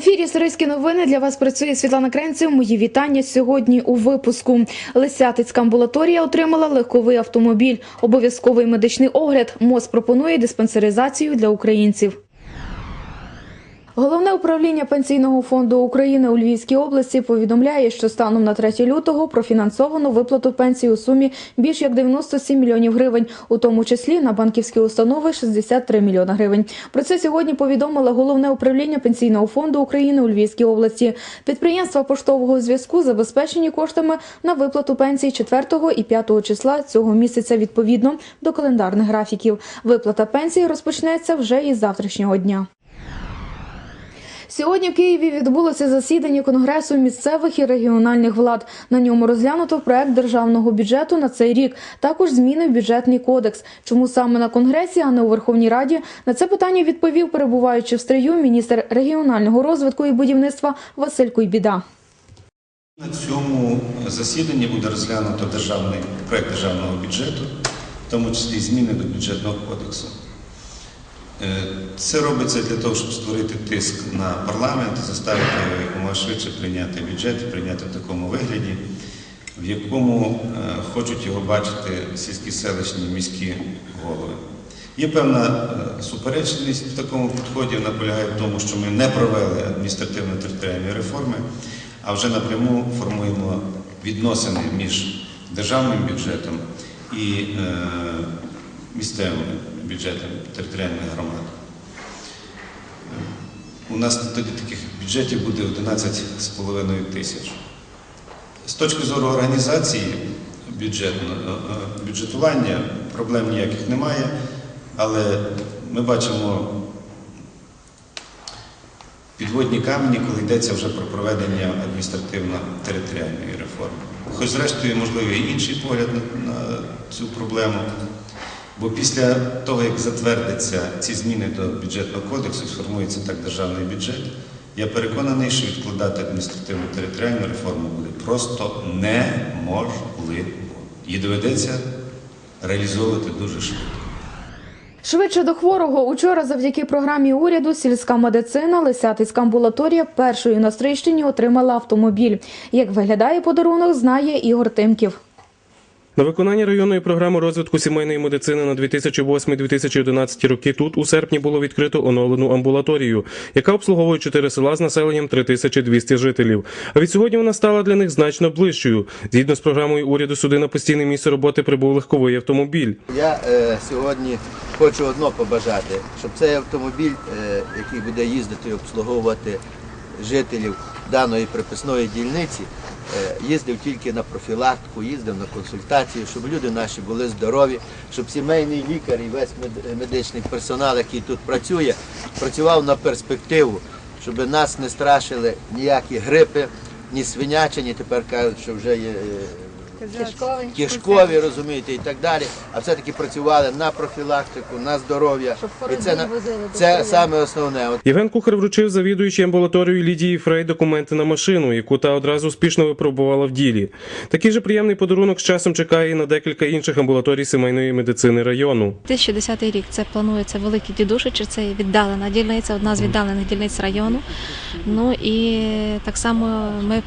ефірі Сирийські новини для вас працює Світлана Кренців. Мої вітання сьогодні у випуску. Лисятицька амбулаторія отримала легковий автомобіль. Обов'язковий медичний огляд. МОЗ пропонує диспансеризацію для українців. Головне управління пенсійного фонду України у Львівській області повідомляє, що станом на 3 лютого профінансовано виплату пенсії у сумі більш як 97 мільйонів гривень, у тому числі на банківські установи 63 мільйона гривень. Про це сьогодні повідомило головне управління пенсійного фонду України у Львівській області. Підприємства поштового зв'язку забезпечені коштами на виплату пенсій 4 і 5 числа цього місяця відповідно до календарних графіків. Виплата пенсії розпочнеться вже із завтрашнього дня. Сьогодні в Києві відбулося засідання Конгресу місцевих і регіональних влад. На ньому розглянуто проект державного бюджету на цей рік. Також зміни в бюджетний кодекс. Чому саме на конгресі, а не у Верховній Раді? На це питання відповів, перебуваючи в стрию, міністр регіонального розвитку і будівництва Василь Куйбіда. На цьому засіданні буде розглянуто державний проект державного бюджету, в тому числі зміни до бюджетного кодексу. Е, Це робиться для того, щоб створити тиск на парламент, заставити якомога швидше прийняти бюджет, прийняти в такому вигляді, в якому е, хочуть його бачити сільські селищні міські голови. Є певна е, суперечність в такому підході, вона полягає в тому, що ми не провели адміністративно-територіальної реформи, а вже напряму формуємо відносини між державним бюджетом і місцевими бюджетами територіальних громад. У нас тоді таких бюджетів буде 11,5 тисяч. З точки зору організації е, е, бюджетування проблем ніяких немає, але ми бачимо підводні камені, коли йдеться вже про проведення адміністративно-територіальної реформи. Хоч, зрештою, можливо, і інший погляд на цю проблему. Бо після того, як затвердяться ці зміни до бюджетного кодексу, сформується так державний бюджет, я переконаний, що відкладати адміністративно-територіальну реформу буде просто неможливо. Її доведеться реалізовувати дуже швидко. Швидше до хворого учора, завдяки програмі уряду, сільська медицина, Лисятицька амбулаторія першою на Стрийщині отримала автомобіль. Як виглядає подарунок, знає Ігор Тимків. На виконання районної програми розвитку сімейної медицини на 2008-2011 роки тут у серпні було відкрито оновлену амбулаторію, яка обслуговує чотири села з населенням 3200 жителів. А від сьогодні вона стала для них значно ближчою. Згідно з програмою уряду, сюди на постійне місце роботи прибув легковий автомобіль. Я е, сьогодні хочу одно побажати, щоб цей автомобіль, е, який буде їздити і обслуговувати жителів даної приписної дільниці, їздив тільки на профілактику, їздив на консультації, щоб люди наші були здорові, щоб сімейний лікар і весь мед- медичний персонал, який тут працює, працював на перспективу, щоб нас не страшили ніякі грипи, ні свинячі, ні тепер кажуть, що вже є. Кишкові, розумієте, і так далі, а все-таки працювали на профілактику, на здоров'я. І це, на- це саме основне. Євген Кухар вручив завідуючій амбулаторію Лідії Фрей документи на машину, яку та одразу успішно випробувала в ділі. Такий же приємний подарунок з часом чекає і на декілька інших амбулаторій сімейної медицини району. 2010 рік це планується великі дідушичі, це віддалена дільниця, одна з віддалених дільниць району. Ну і так само ми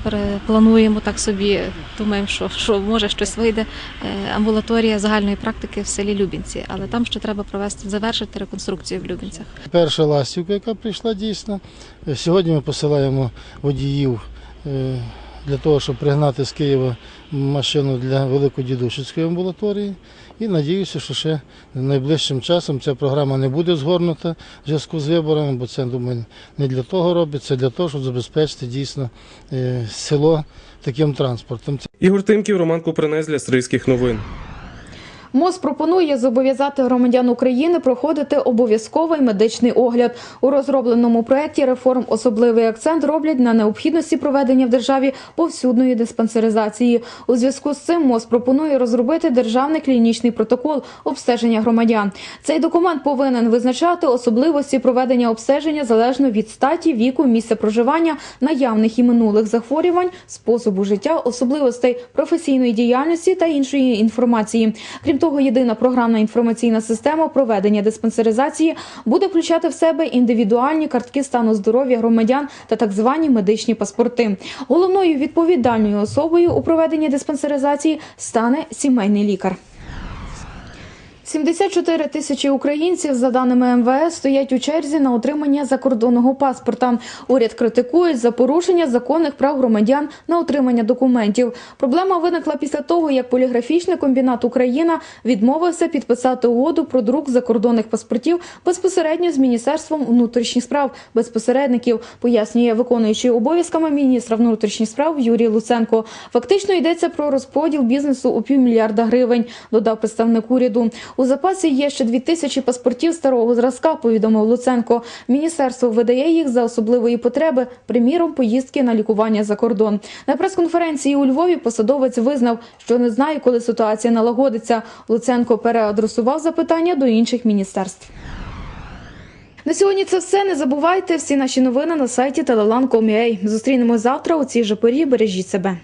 плануємо так собі, думаємо, що, що може щось вийде. е, Амбулаторія загальної практики в селі Любінці, але там ще треба провести завершити реконструкцію в Любінцях. Перша ластівка, яка прийшла дійсно. Е, Сьогодні ми посилаємо водіїв е, для того, щоб пригнати з Києва машину для Великодідушицької амбулаторії. І надіюся, що ще найближчим часом ця програма не буде згорнута в зв'язку з виборами, бо це, думаю, не для того робиться, це для того, щоб забезпечити дійсно е, село таким транспортом. Ігор Тимків, Роман Купринець для Стрийських новин. МОЗ пропонує зобов'язати громадян України проходити обов'язковий медичний огляд. У розробленому проєкті реформ особливий акцент роблять на необхідності проведення в державі повсюдної диспансеризації. У зв'язку з цим МОЗ пропонує розробити державний клінічний протокол обстеження громадян. Цей документ повинен визначати особливості проведення обстеження залежно від статі, віку, місця проживання, наявних і минулих захворювань, способу життя, особливостей професійної діяльності та іншої інформації. Крім того, єдина програмна інформаційна система проведення диспансеризації буде включати в себе індивідуальні картки стану здоров'я громадян та так звані медичні паспорти. Головною відповідальною особою у проведенні диспансеризації стане сімейний лікар. 74 тисячі українців, за даними МВС, стоять у черзі на отримання закордонного паспорта. Уряд критикують за порушення законних прав громадян на отримання документів. Проблема виникла після того, як поліграфічний комбінат Україна відмовився підписати угоду про друк закордонних паспортів безпосередньо з міністерством внутрішніх справ без посередників, пояснює виконуючий обов'язками міністра внутрішніх справ Юрій Луценко. Фактично йдеться про розподіл бізнесу у півмільярда гривень, додав представник уряду. У запасі є ще дві тисячі паспортів старого зразка, повідомив Луценко. Міністерство видає їх за особливої потреби, приміром, поїздки на лікування за кордон. На прес-конференції у Львові посадовець визнав, що не знає, коли ситуація налагодиться. Луценко переадресував запитання до інших міністерств. На сьогодні це все. Не забувайте всі наші новини на сайті telelan.com.ua. Зустрінемось завтра у цій же порі. Бережіть себе.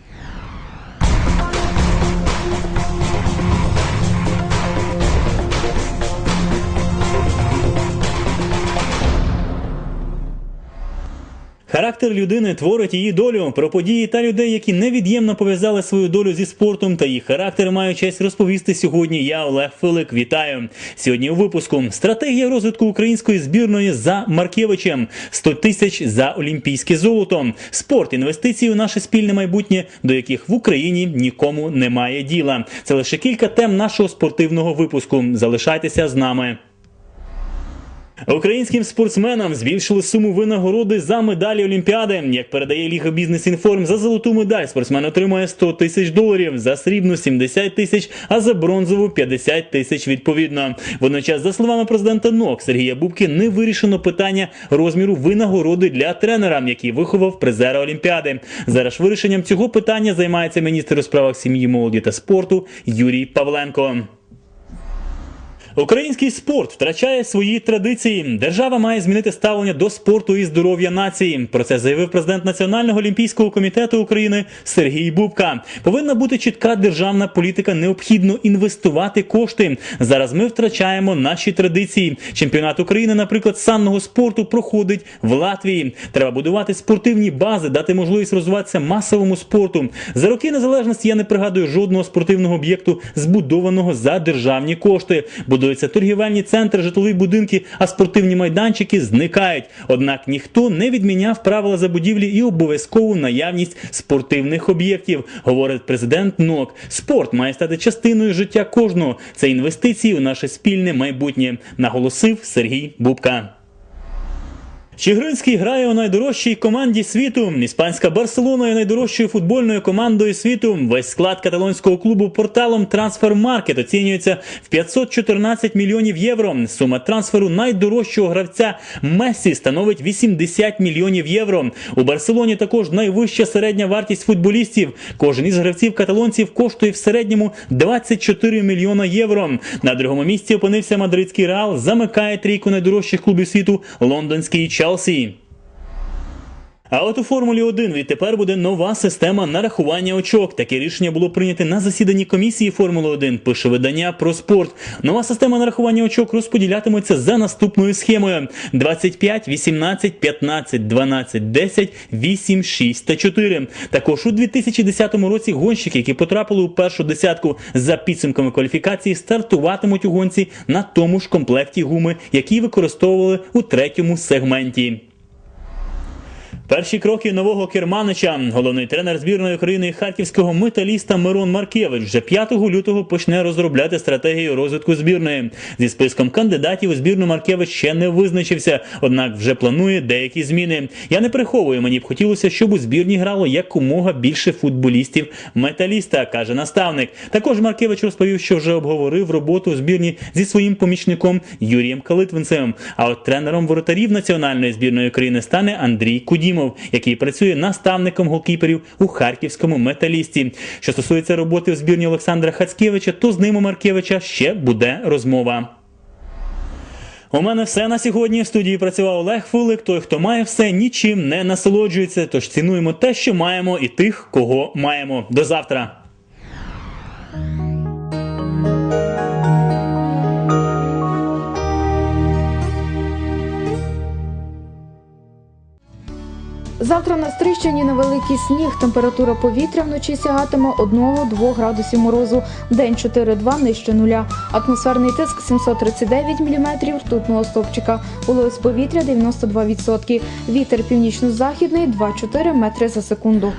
Характер людини творить її долю. Про події та людей, які невід'ємно пов'язали свою долю зі спортом та їх характер, маю честь розповісти сьогодні. Я Олег Филик. Вітаю сьогодні. У випуску стратегія розвитку української збірної за Маркевичем, 100 тисяч за олімпійське золото, спорт, інвестиції у наше спільне майбутнє, до яких в Україні нікому немає діла. Це лише кілька тем нашого спортивного випуску. Залишайтеся з нами. Українським спортсменам збільшили суму винагороди за медалі Олімпіади. Як передає Ліга Бізнес Інформ, за золоту медаль спортсмен отримає 100 тисяч доларів, за срібну 70 тисяч, а за бронзову 50 тисяч відповідно. Водночас, за словами президента НОК Сергія Бубки, не вирішено питання розміру винагороди для тренера, який виховав призера Олімпіади. Зараз вирішенням цього питання займається міністр у справах сім'ї, молоді та спорту Юрій Павленко. Український спорт втрачає свої традиції. Держава має змінити ставлення до спорту і здоров'я нації. Про це заявив президент Національного олімпійського комітету України Сергій Бубка. Повинна бути чітка державна політика. Необхідно інвестувати кошти. Зараз ми втрачаємо наші традиції. Чемпіонат України, наприклад, санного спорту проходить в Латвії. Треба будувати спортивні бази, дати можливість розвиватися масовому спорту. За роки незалежності я не пригадую жодного спортивного об'єкту, збудованого за державні кошти. Будуються торгівельні центри, житлові будинки, а спортивні майданчики зникають. Однак ніхто не відміняв правила забудівлі і обов'язкову наявність спортивних об'єктів, говорить президент НОК. Спорт має стати частиною життя кожного. Це інвестиції у наше спільне майбутнє, наголосив Сергій Бубка. Чигиринський грає у найдорожчій команді світу. Іспанська Барселона є найдорожчою футбольною командою світу. Весь склад каталонського клубу порталом Transfermarkt оцінюється в 514 мільйонів євро. Сума трансферу найдорожчого гравця Мессі становить 80 мільйонів євро. У Барселоні також найвища середня вартість футболістів. Кожен із гравців каталонців коштує в середньому 24 мільйона євро. На другому місці опинився мадридський реал. Замикає трійку найдорожчих клубів світу лондонський Челсі. Chelsea А от у Формулі 1 відтепер буде нова система нарахування очок. Таке рішення було прийнято на засіданні комісії Формули 1, пише видання про спорт. Нова система нарахування очок розподілятиметься за наступною схемою: 25, 18, 15, 12, 10, 8, 6 та 4. Також у 2010 році гонщики, які потрапили у першу десятку за підсумками кваліфікації, стартуватимуть у гонці на тому ж комплекті гуми, які використовували у третьому сегменті. Перші кроки нового керманича. Головний тренер збірної України харківського металіста Мирон Маркевич вже 5 лютого почне розробляти стратегію розвитку збірної. Зі списком кандидатів у збірну Маркевич ще не визначився, однак вже планує деякі зміни. Я не приховую, мені б хотілося, щоб у збірні грало якомога більше футболістів металіста, каже наставник. Також Маркевич розповів, що вже обговорив роботу у збірні зі своїм помічником Юрієм Калитвинцем. А от тренером воротарів національної збірної України стане Андрій Кудімов, який працює наставником голкіперів у харківському металісті. Що стосується роботи в збірні Олександра Хацкевича, то з ним у Маркевича ще буде розмова. У мене все на сьогодні. В студії працював Олег Фулик. Той, хто має все, нічим не насолоджується. Тож цінуємо те, що маємо, і тих, кого маємо. До завтра. Завтра на Стрищині невеликий сніг. Температура повітря вночі сягатиме 1-2 градусів морозу. День 4-2 нижче нуля. Атмосферний тиск 739 мм ртутного стовпчика. Вологість повітря 92%. Вітер північно-західний 2-4 метри за секунду.